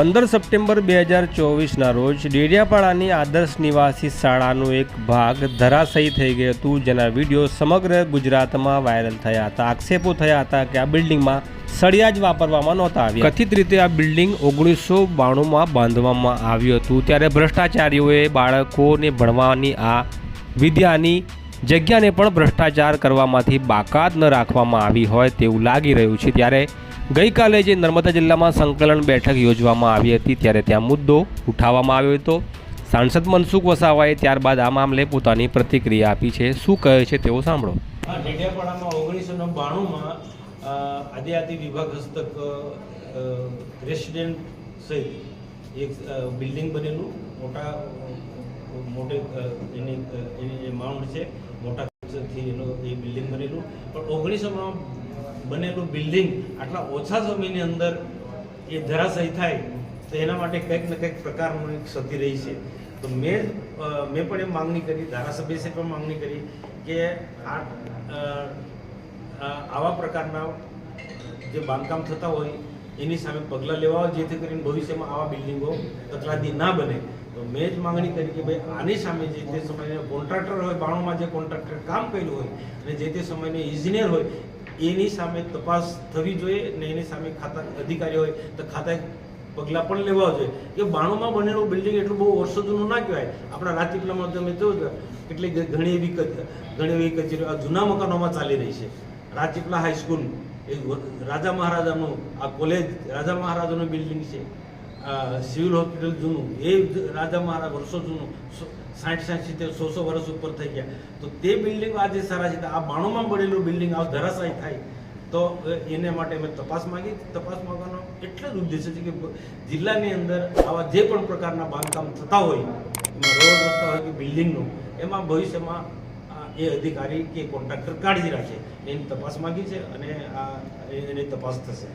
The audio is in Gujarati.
પંદર સપ્ટેમ્બર બે હજાર ચોવીસના રોજ ડેડિયાપાડાની આદર્શ નિવાસી શાળાનું એક ભાગ ધરાશયી થઈ ગયું હતું, જેના વીડિયો સમગ્ર ગુજરાતમાં વાયરલ થયા હતા. આક્ષેપો થયા હતા કે આ બિલ્ડિંગમાં સળિયા જ વાપરવામાં નહોતા આવ્યા. કથિત રીતે આ બિલ્ડિંગ ઓગણીસો બાણુંમાં બાંધવામાં આવ્યું હતું, ત્યારે ભ્રષ્ટાચારીઓએ બાળકોને ભણવાની આ વિદ્યાની જગ્યાને પણ ભ્રષ્ટાચાર કરવામાંથી બાકાત ન રાખવામાં આવી હોય તેવું લાગી રહ્યું છે. ત્યારે ગઈકાલે જે નર્મદા જિલ્લામાં સંકલન બેઠક યોજવામાં આવી હતી, ત્યારે ત્યાં મુદ્દો ઉઠાવવામાં આવ્યો હતો. સાંસદ મનસુખ વસાવાએ ત્યારબાદ આ મામલે પોતાની પ્રતિક્રિયા આપી છે. શું કહે છે તેઓ સાંભળો. હા ડેડિયાપાડામાં ઓગણીસો બાણુંમાં આદિજાતિ વિભાગ હસ્તક રેસિડેન્ટ સહિત એક બિલ્ડિંગ બનેલું. મોટા, મોટે એની એની માઉન્ટ છે, મોટા થી એનું એ બિલ્ડિંગ બનેલું. પણ ઓગણીસોમાં બનેલું બિલ્ડિંગ આટલા ઓછા સમયની અંદર એ ધરાશય થાય, તો એના માટે કંઈક ને કંઈક પ્રકારનું એક ક્ષતિ રહી છે. તો મેં મેં પણ એમ માંગણી કરી ધારાસભ્યશ્રી પણ માંગણી કરી કે આ આવા પ્રકારના જે બાંધકામ થતા હોય, એની સામે પગલાં લેવા જેથી કરીને ભવિષ્યમાં આવા બિલ્ડિંગો તકલાદી ના બને. તો મેં જ માંગણી કરી કે ભાઈ, આની સામે જે તે સમયે કોન્ટ્રાક્ટર હોય, બાણુંમાં જે કોન્ટ્રાક્ટર કામ કર્યું હોય, અને જે તે સમયનો ઇજનેર હોય એની સામે તપાસ થવી જોઈએ અને એની સામે ખાતા અધિકારી હોય તો ખાતા પગલાં પણ લેવા જોઈએ. કે બાણુંમાં બનેલું બિલ્ડિંગ એટલું બહુ વર્ષો જૂનું ના કહેવાય. આપણા રાજપીપળામાં તમે જોયું કેટલી ઘણી એવી ઘણી એવી આ જૂના મકાનોમાં ચાલી રહી છે. રાજપીપળા હાઈસ્કૂલ, એ રાજા મહારાજાનું, આ કોલેજ, રાજા મહારાજાનું બિલ્ડિંગ છે. સિવિલ હોસ્પિટલ જૂનું, એ રાજા મહારાજ વર્ષો જૂનું સાઠ સાઠ, સિત્તેર, સો સો વર્ષ ઉપર થઈ ગયા. તો તે બિલ્ડિંગ આજે સારા છે. આ બાણુંમાં બનેલું બિલ્ડિંગ આ ધરાશાયી થાય, તો એને માટે અમે તપાસ માંગી. તપાસ માંગવાનો એટલો જ ઉદ્દેશ છે કે જિલ્લાની અંદર આવા જે પણ પ્રકારના બાંધકામ થતા હોય, એમાં રોડ રસ્તા હોય કે બિલ્ડિંગનું, એમાં ભવિષ્યમાં એ અધિકારી કે કોન્ટ્રાક્ટર કાળજી રાખે. એની તપાસ માંગી છે અને આ એની તપાસ થશે.